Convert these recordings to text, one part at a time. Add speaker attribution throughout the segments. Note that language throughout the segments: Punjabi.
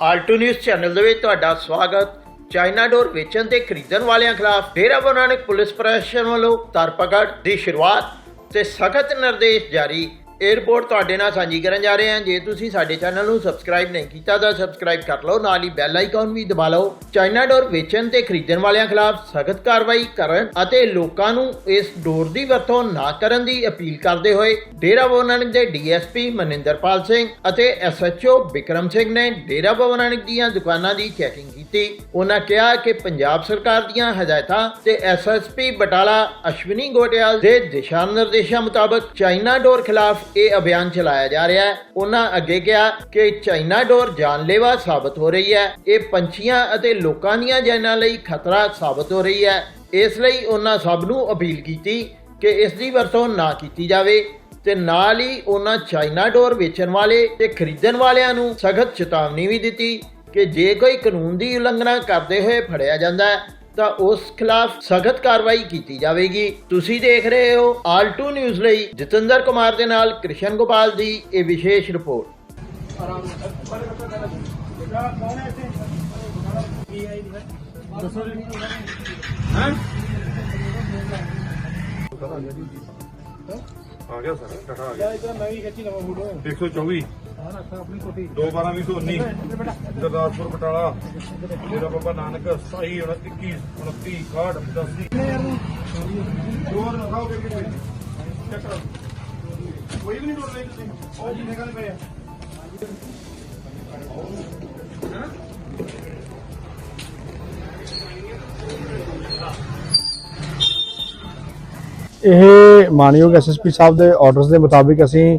Speaker 1: ਆਲਟੂ ਨਿਊਜ਼ ਚੈਨਲ ਦੇ ਵਿੱਚ ਤੁਹਾਡਾ ਸਵਾਗਤ। ਚਾਈਨਾ ਡੋਰ ਵੇਚਣ ਤੇ ਖਰੀਦਣ ਵਾਲਿਆਂ ਖਿਲਾਫ ਡੇਰਾ ਬਾਬਾ ਪੁਲਿਸ ਪ੍ਰਸ਼ਾਸਨ ਵੱਲੋਂ ਧਰਪਕੜ ਦੀ ਸ਼ੁਰੂਆਤ ਤੇ ਸਖਤ ਨਿਰਦੇਸ਼ ਜਾਰੀ ਇਹ ਰਿਪੋਰਟ ਤੁਹਾਡੇ ਨਾਲ ਸਾਂਝੀ ਕਰਨ ਜਾ ਰਹੇ ਹਾਂ। ਜੇ ਤੁਸੀਂ ਸਾਡੇ ਚੈਨਲ ਨੂੰ ਸਬਸਕ੍ਰਾਈਬ ਨਹੀਂ ਕੀਤਾ ਤਾਂ ਸਬਸਕ੍ਰਾਈਬ ਕਰ ਲਓ, ਨਾਲ ਹੀ ਬੈਲ ਆਈਕਨ ਵੀ ਦਬਾ ਲਓ। ਚਾਈਨਾ ਡੋਰ ਵੇਚਣ ਤੇ ਖਰੀਦਣ ਵਾਲਿਆਂ ਖਿਲਾਫ ਸਖਤ ਕਾਰਵਾਈ ਕਰਨ ਅਤੇ ਲੋਕਾਂ ਨੂੰ ਇਸ ਡੋਰ ਦੀ ਵਰਤੋਂ ਨਾ ਕਰਨ ਦੀ ਅਪੀਲ ਕਰਦੇ ਹੋਏ ਡੇਰਾ ਬਾਬਾ ਨਾਨਕ ਦੇ ਡੀਐਸਪੀ ਮਨਿੰਦਰਪਾਲ ਸਿੰਘ ਅਤੇ ਐਸਐਚਓ ਵਿਕਰਮ ਸਿੰਘ ਨੇ ਡੇਰਾ ਬਾਬਾ ਨਾਨਕ ਦੀਆਂ ਦੁਕਾਨਾਂ ਦੀ ਚੈਕਿੰਗ ਕੀਤੀ। ਉਹਨਾਂ ਕਿਹਾ ਕਿ ਪੰਜਾਬ ਸਰਕਾਰ ਦੀਆਂ ਹਦਾਇਤਾਂ ਤੇ ਐਸਐਸਪੀ ਬਟਾਲਾ ਅਸ਼ਵਨੀ ਗੋਟਿਆਲ ਦੇ ਦਿਸ਼ਾ ਨਿਰਦੇਸ਼ਾਂ ਮੁਤਾਬਕ ਚਾਈਨਾ ਡੋਰ ਖਿਲਾਫ ਇਹ ਅਭਿਆਨ ਚਲਾਇਆ ਜਾ ਰਿਹਾ ਹੈ। ਉਹਨਾਂ ਅੱਗੇ ਕਿਹਾ ਕਿ ਚਾਈਨਾ ਡੋਰ ਜਾਨਲੇਵਾ ਸਾਬਤ ਹੋ ਰਹੀ ਹੈ। ਇਹ ਪੰਛੀਆਂ ਅਤੇ ਲੋਕਾਂ ਦੀਆਂ ਜਾਨਾਂ ਲਈ ਖਤਰਾ ਸਾਬਤ ਹੋ ਰਹੀ ਹੈ। ਇਸ ਲਈ ਉਹਨਾਂ ਸਭ ਨੂੰ ਅਪੀਲ ਕੀਤੀ ਕਿ ਇਸ ਦੀ ਵਰਤੋਂ ਨਾ ਕੀਤੀ ਜਾਵੇ ਤੇ ਨਾਲ ਹੀ ਉਹਨਾਂ ਚਾਈਨਾ ਡੋਰ ਵੇਚਣ ਵਾਲੇ ਤੇ ਖਰੀਦਣ ਵਾਲਿਆਂ ਨੂੰ ਸਖਤ ਚੇਤਾਵਨੀ ਵੀ ਦਿੱਤੀ। ਕਿ ਜੇ ਕੋਈ ਕਾਨੂੰਨ ਦੀ ਉਲੰਘਣਾ ਕਰਦੇ ਹੋਏ ਫੜਿਆ ਜਾਂਦਾ ਹੈ ਤਾਂ ਉਸ ਖਿਲਾਫ ਸਖਤ ਕਾਰਵਾਈ ਕੀਤੀ ਜਾਵੇਗੀ। ਤੁਸੀਂ ਦੇਖ ਰਹੇ ਹੋ ਆਲਟੂ ਨਿਊਜ਼ ਲਈ ਜਤਿੰਦਰ ਕੁਮਾਰ ਦੇ ਨਾਲ ਕ੍ਰਿਸ਼ਨ ਗੋਪਾਲ ਦੀ ਇਹ ਵਿਸ਼ੇਸ਼ ਰਿਪੋਰਟ।
Speaker 2: ਆ ਗਿਆ ਸਰ ਟਕਾ ਆ ਗਿਆ।
Speaker 3: ਇਧਰ ਮੈਂ ਵੀ ਖਿੱਚੀ ਲਵਾਂ ਫੋਟੋ।
Speaker 2: 124
Speaker 3: ਹਾਂ ਰੱਖ ਆਪਣੀ ਕੋਟੀ
Speaker 2: 212 219 ਗੁਰਦਾਸਪੁਰ ਬਟਾਲਾ। ਮੇਰਾ ਬਾਬਾ ਨਾਨਕ ਸਾਈ 21 29 61 80 ਹੋਰ ਲਗਾਓਗੇ ਕਿ ਕੋਈ ਵੀ ਨਹੀਂ ਡੋਰ ਲਈ ਤੁਸੀਂ। ਉਹ ਜੀ ਨਿਕਲ ਪਏ ਆ?
Speaker 3: ਇਹ ਮਾਨਯੋਗ ਐਸਐਸਪੀ ਸਾਹਿਬ ਦੇ ਆਰਡਰਸ ਦੇ ਮੁਤਾਬਿਕ ਅਸੀਂ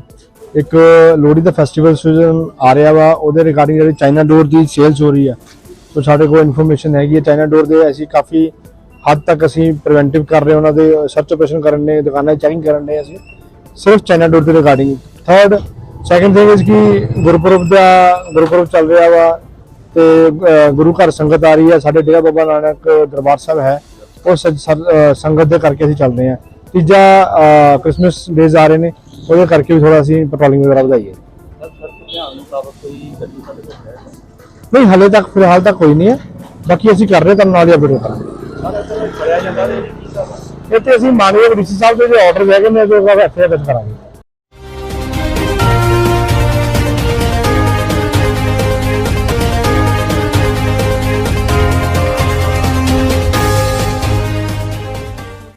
Speaker 3: ਇੱਕ ਲੋਹੜੀ ਦਾ ਫੈਸਟੀਵਲ ਸੀਜ਼ਨ ਆ ਰਿਹਾ ਵਾ, ਉਹਦੇ ਰਿਗਾਰਡਿੰਗ ਜਿਹੜੀ ਚਾਈਨਾ ਡੋਰ ਦੀ ਸੇਲਸ ਹੋ ਰਹੀ ਆ। ਸੋ ਸਾਡੇ ਕੋਲ ਇਨਫੋਰਮੇਸ਼ਨ ਹੈਗੀ ਹੈ ਚਾਈਨਾ ਡੋਰ ਦੇ ਅਸੀਂ ਕਾਫੀ ਹੱਦ ਤੱਕ ਅਸੀਂ ਪ੍ਰੀਵੈਂਟਿਵ ਕਰ ਰਹੇ ਉਹਨਾਂ ਦੇ ਸਰਚ ਆਪਰੇਸ਼ਨ ਕਰਨ ਨੇ ਦੁਕਾਨਾਂ ਚੈਕਿੰਗ ਕਰਨ ਨੇ ਅਸੀਂ, ਸਿਰਫ ਚਾਈਨਾ ਡੋਰ ਦੇ regarding third second thing is ਕਿ ਗੁਰਪੁਰਬ ਦਾ, ਗੁਰਪੁਰਬ ਚੱਲ ਰਿਹਾ ਵਾ, ਤੇ ਗੁਰੂ ਘਰ ਸੰਗਤ ਆ ਰਹੀ ਹੈ ਸਾਡੇ ਡੇਰਾ ਬਾਬਾ ਨਾਨਕ ਦਰਬਾਰ ਸਾਹਿਬ ਹੈ, ਉਹ ਸਰ- ਸੰਗਤ ਦੇ ਕਰਕੇ ਅਸੀਂ ਚੱਲ ਰਹੇ ਹਾਂ। ਤੀਜਾ ਕ੍ਰਿਸਮਸ ਡੇਜ਼ ਆ ਰਹੇ ਨੇ। ਉਹਦੇ ਕਰਕੇ ਵੀ ਥੋੜਾ ਅਸੀਂ ਪੈਟਰੋਲਿੰਗ ਵਗੈਰਾ ਵਧਾਈਏ। ਨਹੀਂ ਹਲੇ ਤੱਕ ਫਿਲਹਾਲ ਤੱਕ ਕੋਈ ਨਹੀਂ ਹੈ। ਬਾਕੀ ਅਸੀਂ ਕਰ ਰਹੇ ਤੁਹਾਨੂੰ ਨਾਲ ਹੀ ਅਪਡੇਟ ਕਰਾਂਗੇ। ਇਹ ਤੇ ਅਸੀਂ ਮਾਨਯੋਗ ਡੀਸੀ ਸਾਹਿਬ ਦੇ ਜੋ ਆਰਡਰ ਹੈਗੇ ਨੇ ਜੋ ਐਫਆਈਆਰ ਦਰਜ ਕਰਾਂਗੇ।